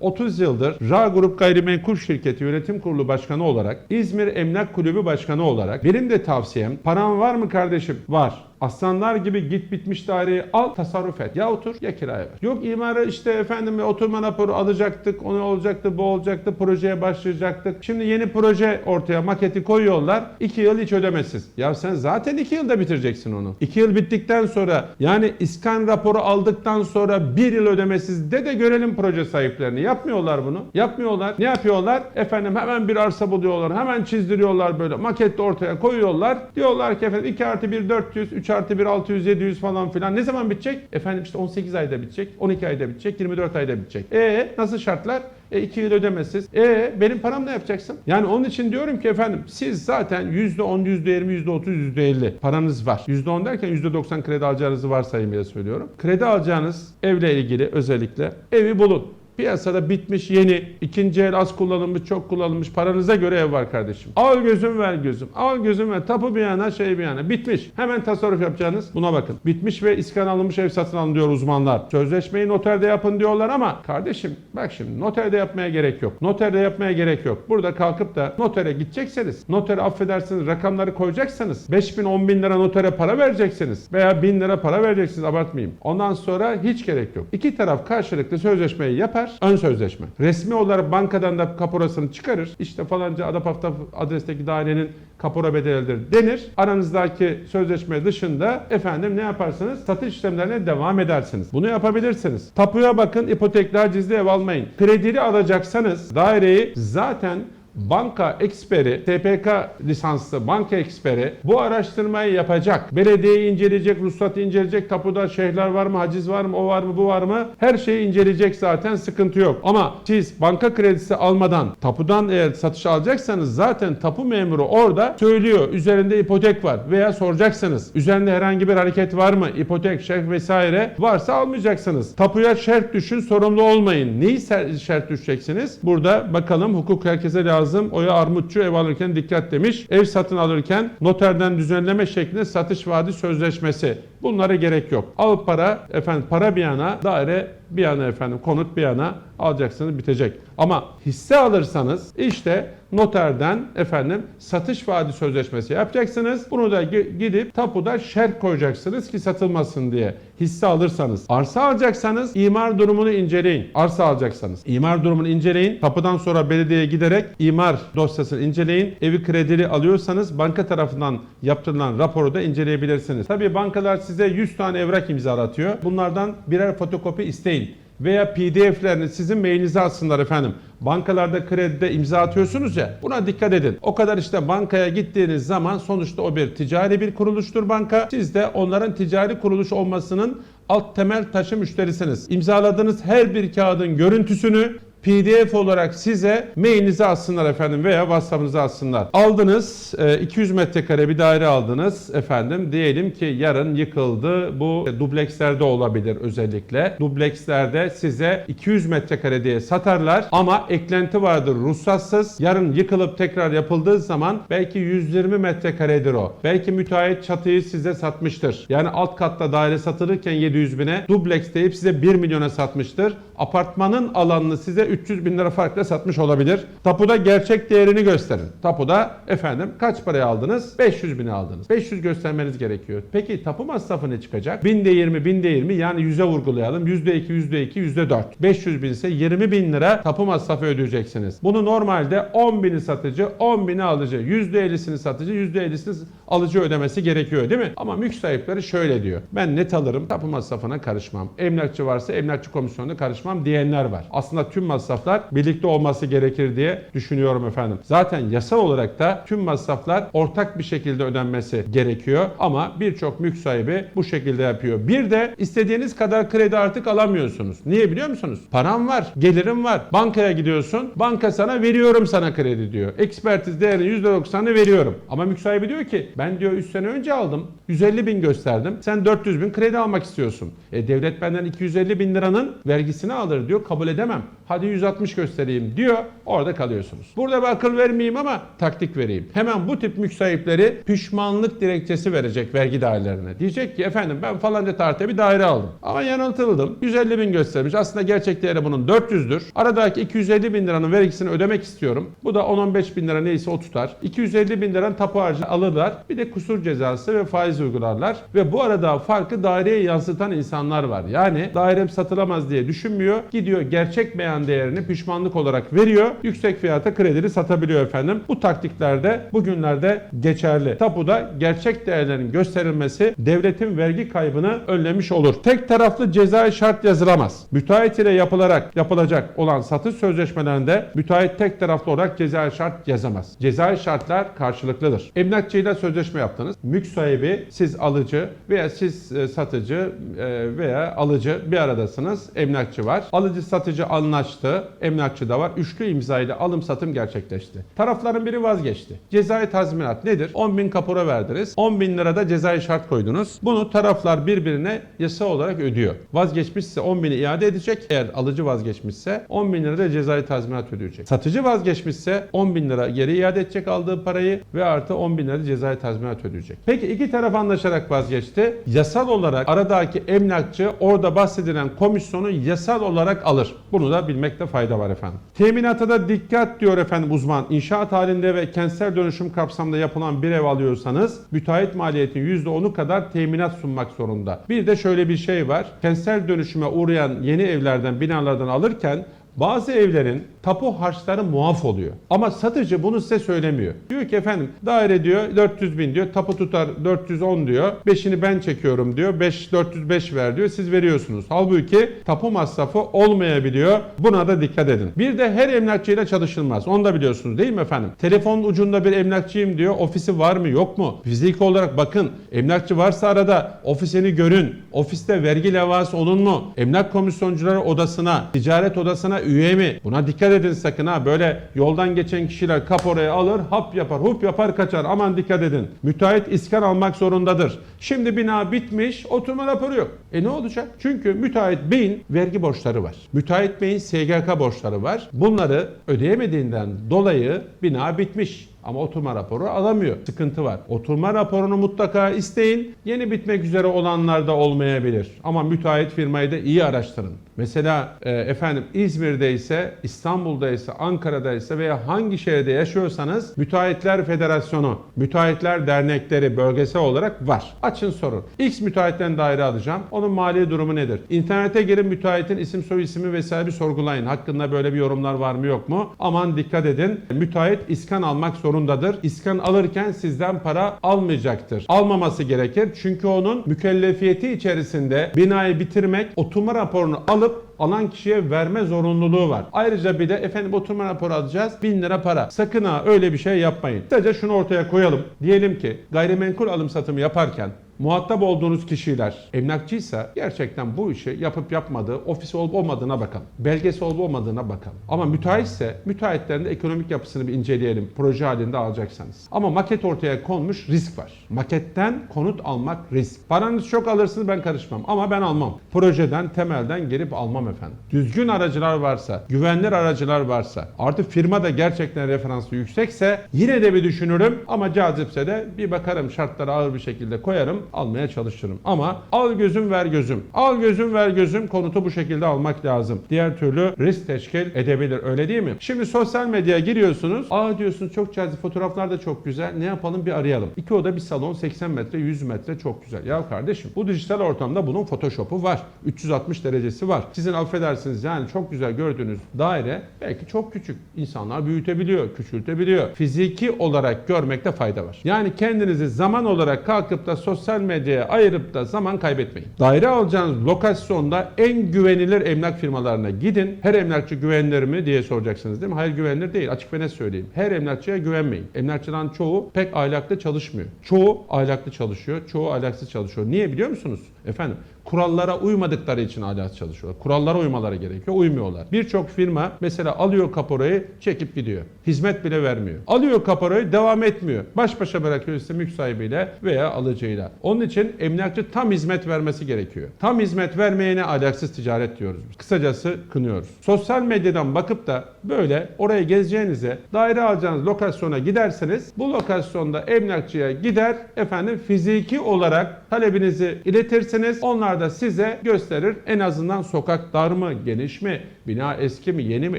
30 yıldır Ra Grup Gayrimenkul Şirketi Yönetim Kurulu Başkanı olarak, İzmir Emlak Kulübü Başkanı olarak benim de tavsiyem paran var mı kardeşim? Var. Aslanlar gibi git bitmiş daireyi al tasarruf et. Ya otur ya kiraya ver. Yok imarı işte efendim oturma raporu alacaktık, onu olacaktı, bu olacaktı, projeye başlayacaktık. Şimdi yeni proje ortaya maketi koyuyorlar. 2 yıl hiç ödemesiz. Ya sen zaten 2 yılda bitireceksin onu. 2 yıl bittikten sonra yani iskan raporu aldıktan sonra 1 yıl ödemesiz de de görelim proje sahiplerini. Yapmıyorlar bunu. Yapmıyorlar. Ne yapıyorlar? Efendim hemen bir arsa buluyorlar. Hemen çizdiriyorlar böyle. Makette ortaya koyuyorlar. Diyorlar ki efendim 2 artı 1 400, 3 artı 1 600, 700 falan filan. Ne zaman bitecek? Efendim işte 18 ayda bitecek, 12 ayda bitecek, 24 ayda bitecek. E nasıl şartlar? E 2 yıl ödemesiz. E benim param ne yapacaksın? Yani onun için diyorum ki efendim siz zaten %10, %20, %30, %50 paranız var. %10 derken %90 kredi alacağınızı varsayımıyla söylüyorum. Kredi alacağınız evle ilgili özellikle evi bulun. Piyasada bitmiş yeni, ikinci el az kullanılmış, çok kullanılmış paranıza göre ev var kardeşim. Al gözüm ver gözüm. Al gözüm ver. Tapu bir yana şey bir yana. Bitmiş. Hemen tasarruf yapacağınız buna bakın. Bitmiş ve iskan alınmış ev satın alın diyor uzmanlar. Sözleşmeyi noterde yapın diyorlar ama kardeşim bak şimdi noterde yapmaya gerek yok. Noterde yapmaya gerek yok. Burada kalkıp da notere gidecekseniz, notere affedersiniz rakamları koyacaksanız 5 bin 10 bin lira notere para vereceksiniz veya 1000 lira para vereceksiniz abartmayayım. Ondan sonra hiç gerek yok. İki taraf karşılıklı sözleşmeyi yapar. Ön sözleşme. Resmi olarak bankadan da kaporasını çıkarır. İşte falanca Adapafta adresteki dairenin kapora bedelidir denir. Aranızdaki sözleşme dışında efendim ne yaparsınız? Satış işlemlerine devam edersiniz. Bunu yapabilirsiniz. Tapuya bakın, ipotekli hacizli ev almayın. Kredili alacaksanız daireyi zaten Banka eksperi, TPK lisanslı banka eksperi bu araştırmayı yapacak. Belediyeyi inceleyecek, ruhsatı inceleyecek, tapuda şeyler var mı, haciz var mı, o var mı, bu var mı? Her şeyi inceleyecek zaten sıkıntı yok. Ama siz banka kredisi almadan tapudan eğer satış alacaksanız zaten tapu memuru orada söylüyor. Üzerinde ipotek var veya soracaksınız. Üzerinde herhangi bir hareket var mı? İpotek, şerh vesaire varsa almayacaksınız. Tapuya şert düşün, sorumlu olmayın. Neyi şert düşeceksiniz? Burada bakalım hukuk herkese lazım. Oya Armutçu ev alırken dikkat demiş. Ev satın alırken noterden düzenleme şeklinde satış vaadi sözleşmesi. Bunlara gerek yok. Al para, efendim para bir yana, daire bir yana efendim, konut bir yana alacaksınız bitecek. Ama hisse alırsanız işte noterden efendim satış vaadi sözleşmesi yapacaksınız. Bunu da gi- gidip tapuda şerh koyacaksınız ki satılmasın diye. Hisse alırsanız. Arsa alacaksanız imar durumunu inceleyin. Arsa alacaksanız. imar durumunu inceleyin. Tapudan sonra belediyeye giderek imar dosyasını inceleyin. Evi kredili alıyorsanız banka tarafından yaptırılan raporu da inceleyebilirsiniz. Tabii bankalar size 100 tane evrak imzalatıyor. Bunlardan birer fotokopi isteyin veya PDF'lerini sizin mailinize atsınlar efendim. Bankalarda kredide imza atıyorsunuz ya buna dikkat edin. O kadar işte bankaya gittiğiniz zaman sonuçta o bir ticari bir kuruluştur banka. Siz de onların ticari kuruluş olmasının alt temel taşı müşterisiniz. İmzaladığınız her bir kağıdın görüntüsünü PDF olarak size mailinize atsınlar efendim veya WhatsApp'ınıza atsınlar. Aldınız e, 200 metrekare bir daire aldınız efendim diyelim ki yarın yıkıldı bu dublekslerde olabilir özellikle. Dublekslerde size 200 metrekare diye satarlar ama eklenti vardır ruhsatsız. Yarın yıkılıp tekrar yapıldığı zaman belki 120 metrekaredir o. Belki müteahhit çatıyı size satmıştır. Yani alt katta daire satılırken 700 bine dubleks deyip size 1 milyona satmıştır. Apartmanın alanını size 300 bin lira farkla satmış olabilir. Tapuda gerçek değerini gösterin. Tapuda efendim kaç paraya aldınız? 500 bine aldınız. 500 göstermeniz gerekiyor. Peki tapu masrafı ne çıkacak? Binde 20, binde 20 yani 100'e vurgulayalım. %2, %2, %4. 500 bin ise 20 bin lira tapu masrafı ödeyeceksiniz. Bunu normalde 10 bini satıcı, 10 bini alıcı, %50'sini satıcı, %50'sini alıcı ödemesi gerekiyor değil mi? Ama mülk sahipleri şöyle diyor. Ben net alırım, tapu masrafına karışmam. Emlakçı varsa emlakçı komisyonuna karışmam diyenler var. Aslında tüm masraflar birlikte olması gerekir diye düşünüyorum efendim. Zaten yasal olarak da tüm masraflar ortak bir şekilde ödenmesi gerekiyor. Ama birçok mülk sahibi bu şekilde yapıyor. Bir de istediğiniz kadar kredi artık alamıyorsunuz. Niye biliyor musunuz? Param var, gelirim var. Bankaya gidiyorsun. Banka sana veriyorum sana kredi diyor. Ekspertiz değerinin %90'ını veriyorum. Ama mülk sahibi diyor ki ben diyor 3 sene önce aldım. 150 bin gösterdim. Sen 400 bin kredi almak istiyorsun. E devlet benden 250 bin liranın vergisini alır diyor. Kabul edemem. Hadi 160 göstereyim diyor. Orada kalıyorsunuz. Burada bir akıl vermeyeyim ama taktik vereyim. Hemen bu tip mülk sahipleri pişmanlık dilekçesi verecek vergi dairelerine. Diyecek ki efendim ben falanca tarihte bir daire aldım. Ama yanıltıldım. 150 bin göstermiş. Aslında gerçek değeri bunun 400'dür. Aradaki 250 bin liranın vergisini ödemek istiyorum. Bu da 10-15 bin lira neyse o tutar. 250 bin liranın tapu harcını alırlar. Bir de kusur cezası ve faiz uygularlar. Ve bu arada farkı daireye yansıtan insanlar var. Yani dairem satılamaz diye düşünmüyor. Gidiyor gerçek beyan değerini pişmanlık olarak veriyor. Yüksek fiyata kredili satabiliyor efendim. Bu taktiklerde bugünlerde geçerli. Tapuda gerçek değerlerin gösterilmesi devletin vergi kaybını önlemiş olur. Tek taraflı cezai şart yazılamaz. Müteahhit ile yapılarak yapılacak olan satış sözleşmelerinde müteahhit tek taraflı olarak cezai şart yazamaz. Cezai şartlar karşılıklıdır. Emlakçıyla sözleşme yaptınız. Mülk sahibi, siz alıcı veya siz e, satıcı e, veya alıcı bir aradasınız. Emlakçı var. Alıcı satıcı anlaştı. Emlakçı da var. Üçlü imza ile alım satım gerçekleşti. Tarafların biri vazgeçti. Cezai tazminat nedir? 10 bin kapora verdiniz. 10 bin lirada cezai şart koydunuz. Bunu taraflar birbirine yasa olarak ödüyor. Vazgeçmişse 10 bini iade edecek. Eğer alıcı vazgeçmişse 10 bin lira da cezai tazminat ödeyecek. Satıcı vazgeçmişse 10 bin lira geri iade edecek aldığı parayı ve artı 10 bin lira da cezai tazminat ödeyecek. Peki iki taraf anlaşarak vazgeçti. Yasal olarak aradaki emlakçı orada bahsedilen komisyonu yasal olarak alır. Bunu da bilmekte fayda var efendim. Teminata da dikkat diyor efendim uzman. İnşaat halinde ve kentsel dönüşüm kapsamında yapılan bir ev alıyorsanız müteahhit maliyetin %10'u kadar teminat sunmak zorunda. Bir de şöyle bir şey var. Kentsel dönüşüme uğrayan yeni evlerden, binalardan alırken bazı evlerin tapu harçları muaf oluyor. Ama satıcı bunu size söylemiyor. Diyor ki efendim daire diyor 400 bin diyor. Tapu tutar 410 diyor. 5'ini ben çekiyorum diyor. 5 405 ver diyor. Siz veriyorsunuz. Halbuki tapu masrafı olmayabiliyor. Buna da dikkat edin. Bir de her emlakçıyla çalışılmaz. Onu da biliyorsunuz değil mi efendim? Telefonun ucunda bir emlakçıyım diyor. Ofisi var mı yok mu? Fiziki olarak bakın. Emlakçı varsa arada ofisini görün. Ofiste vergi levhası onun mu? Emlak komisyoncuları odasına, ticaret odasına üye mi? Buna dikkat edin sakın ha. Böyle yoldan geçen kişiler kaporayı alır, hap yapar, hup yapar kaçar. Aman dikkat edin. Müteahhit iskan almak zorundadır. Şimdi bina bitmiş, oturma raporu yok. E ne olacak? Çünkü müteahhit beyin vergi borçları var. Müteahhit beyin SGK borçları var. Bunları ödeyemediğinden dolayı bina bitmiş. Ama oturma raporu alamıyor. Sıkıntı var. Oturma raporunu mutlaka isteyin. Yeni bitmek üzere olanlar da olmayabilir. Ama müteahhit firmayı da iyi araştırın. Mesela e, efendim İzmir'de ise, İstanbul'da ise, Ankara'da ise veya hangi şehirde yaşıyorsanız Müteahhitler Federasyonu, Müteahhitler Dernekleri bölgesel olarak var. Açın sorun. X müteahhitten daire alacağım. Onun mali durumu nedir? İnternete girin müteahhitin isim soy ismi vesaire bir sorgulayın. Hakkında böyle bir yorumlar var mı yok mu? Aman dikkat edin. Müteahhit iskan almak zorundadır. İskan alırken sizden para almayacaktır. Almaması gerekir. Çünkü onun mükellefiyeti içerisinde binayı bitirmek, oturma raporunu alıp alan kişiye verme zorunluluğu var. Ayrıca bir de efendim oturma raporu alacağız 1000 lira para. Sakın ha öyle bir şey yapmayın. Sadece şunu ortaya koyalım. Diyelim ki gayrimenkul alım satımı yaparken muhatap olduğunuz kişiler emlakçıysa gerçekten bu işi yapıp yapmadığı, ofisi olup olmadığına bakalım. Belgesi olup olmadığına bakalım. Ama müteahhitse müteahhitlerin de ekonomik yapısını bir inceleyelim. Proje halinde alacaksanız. Ama maket ortaya konmuş risk var. Maketten konut almak risk. Paranız çok alırsınız ben karışmam ama ben almam. Projeden, temelden gelip almam efendim. Düzgün aracılar varsa, güvenilir aracılar varsa, artı firma da gerçekten referansı yüksekse yine de bir düşünürüm ama cazipse de bir bakarım şartları ağır bir şekilde koyarım almaya çalışırım. Ama al gözüm ver gözüm. Al gözüm ver gözüm konutu bu şekilde almak lazım. Diğer türlü risk teşkil edebilir öyle değil mi? Şimdi sosyal medyaya giriyorsunuz. Aa diyorsunuz çok cazip fotoğraflar da çok güzel. Ne yapalım bir arayalım. İki oda bir salon 80 metre 100 metre çok güzel. Ya kardeşim bu dijital ortamda bunun photoshop'u var. 360 derecesi var. Sizin affedersiniz yani çok güzel gördüğünüz daire belki çok küçük. İnsanlar büyütebiliyor, küçültebiliyor. Fiziki olarak görmekte fayda var. Yani kendinizi zaman olarak kalkıp da sosyal medyaya ayırıp da zaman kaybetmeyin. Daire alacağınız lokasyonda en güvenilir emlak firmalarına gidin. Her emlakçı güvenilir mi diye soracaksınız değil mi? Hayır güvenilir değil. Açık ve net söyleyeyim. Her emlakçıya güvenmeyin. Emlakçıların çoğu pek ahlaklı çalışmıyor. Çoğu ahlaklı çalışıyor, çoğu ahlaksız çalışıyor. Niye biliyor musunuz? Efendim kurallara uymadıkları için alat çalışıyorlar. Kurallara uymaları gerekiyor. Uymuyorlar. Birçok firma mesela alıyor kaporayı çekip gidiyor. Hizmet bile vermiyor. Alıyor kaporayı devam etmiyor. Baş başa bırakıyor işte mülk sahibiyle veya alıcıyla. Onun için emlakçı tam hizmet vermesi gerekiyor. Tam hizmet vermeyene alaksız ticaret diyoruz. biz. Kısacası kınıyoruz. Sosyal medyadan bakıp da böyle oraya gezeceğinize daire alacağınız lokasyona giderseniz bu lokasyonda emlakçıya gider efendim fiziki olarak talebinizi iletirsiniz. Onlar da size gösterir. En azından sokak dar mı, geniş mi, bina eski mi, yeni mi,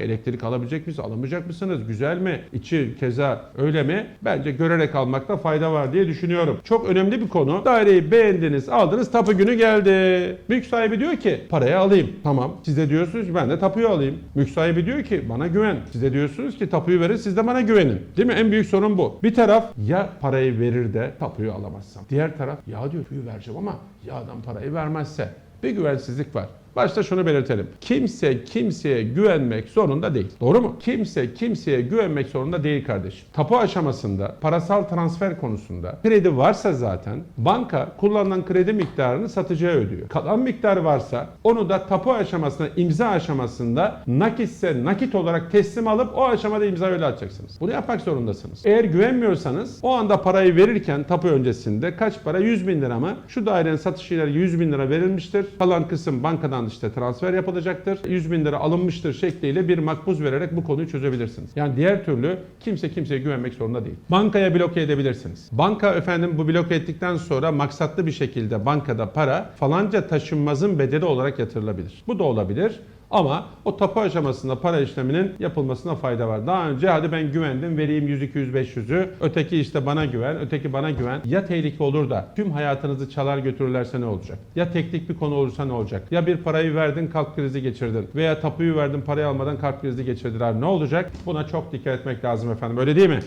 elektrik alabilecek misiniz, alamayacak mısınız, güzel mi, içi keza öyle mi? Bence görerek almakta fayda var diye düşünüyorum. Çok önemli bir konu. Daireyi beğendiniz, aldınız, tapu günü geldi. Mülk sahibi diyor ki parayı alayım. Tamam. Siz de diyorsunuz ki ben de tapuyu alayım. Mülk sahibi diyor ki bana güven. Siz de diyorsunuz ki tapuyu verin siz de bana güvenin. Değil mi? En büyük sorun bu. Bir taraf ya parayı verir de tapuyu alamazsam. Diğer taraf ya diyor vereceğim ama ya adam parayı vermezse. Bir güvensizlik var. Başta şunu belirtelim. Kimse kimseye güvenmek zorunda değil. Doğru mu? Kimse kimseye güvenmek zorunda değil kardeşim. Tapu aşamasında, parasal transfer konusunda kredi varsa zaten banka kullanılan kredi miktarını satıcıya ödüyor. Kalan miktar varsa onu da tapu aşamasında, imza aşamasında nakitse nakit olarak teslim alıp o aşamada imza öyle atacaksınız. Bunu yapmak zorundasınız. Eğer güvenmiyorsanız o anda parayı verirken tapu öncesinde kaç para? 100 bin lira mı? Şu dairenin satışıyla 100 bin lira verilmiştir. Kalan kısım bankadan işte transfer yapılacaktır. 100 bin lira alınmıştır şekliyle bir makbuz vererek bu konuyu çözebilirsiniz. Yani diğer türlü kimse kimseye güvenmek zorunda değil. Bankaya bloke edebilirsiniz. Banka efendim bu bloke ettikten sonra maksatlı bir şekilde bankada para falanca taşınmazın bedeli olarak yatırılabilir. Bu da olabilir. Ama o tapu aşamasında para işleminin yapılmasına fayda var. Daha önce hadi ben güvendim vereyim 100, 200, 500'ü. Öteki işte bana güven, öteki bana güven. Ya tehlike olur da tüm hayatınızı çalar götürürlerse ne olacak? Ya teknik bir konu olursa ne olacak? Ya bir parayı verdin kalp krizi geçirdin. Veya tapuyu verdin parayı almadan kalp krizi geçirdiler. Ne olacak? Buna çok dikkat etmek lazım efendim. Öyle değil mi?